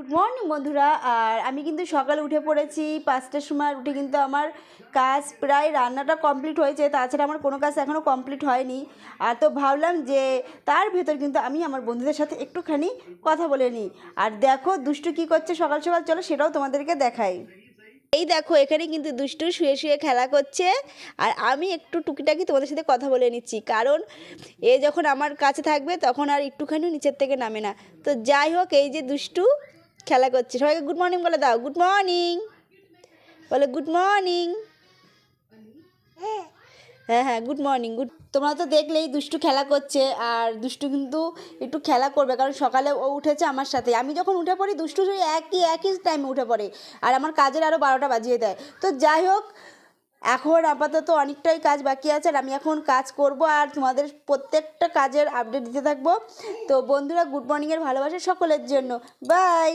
Good morning বন্ধুরা। আর আমি কিন্তু সকালে উঠে পড়েছি, পাঁচটার সময় উঠে কিন্তু আমার কাজ প্রায় রান্নাটা কমপ্লিট হয়েছে। তাছাড়া আমার কোনো কাজ এখনও কমপ্লিট হয়নি। আর তো ভাবলাম যে তার ভেতর কিন্তু আমি আমার বন্ধুদের সাথে একটুখানি কথা বলে নিই। আর দেখো, দুষ্টু কী করছে সকাল সকাল, চলো সেটাও তোমাদেরকে দেখাই। এই দেখো, এখানে কিন্তু দুষ্টু শুয়ে শুয়ে খেলা করছে। আর আমি একটু টুকিটাকি তোমাদের সাথে কথা বলে নিচ্ছি। কারণ এ যখন আমার কাছে থাকবে, তখন আর একটুখানিও নিচের থেকে নামে না। তো যাই হোক, এই যে দুষ্টু খেলা করছে সবাইকে গুড মর্নিং বলে দাও। গুড মর্নিং বলে গুড মর্নিং হ্যাঁ হ্যাঁ গুড মর্নিং গুড তোমরা তো দেখলেই দুষ্টু খেলা করছে, আর দুষ্টু কিন্তু একটু খেলা করবে, কারণ সকালে ও উঠেছে আমার সাথে। আমি যখন উঠে পড়ি, দুষ্টু একই একই টাইমে উঠে পড়ে। আর আমার কাজের আরও বারোটা বাজিয়ে দেয়। তো যাই হোক এখন আপাতত অনেকটাই কাজ বাকি আছে আর আমি এখন কাজ করব আর তোমাদের প্রত্যেকটা কাজের আপডেট দিতে থাকব। তো বন্ধুরা গুড মর্নিংয়ের ভালোবাসা সকলের জন্য। বাই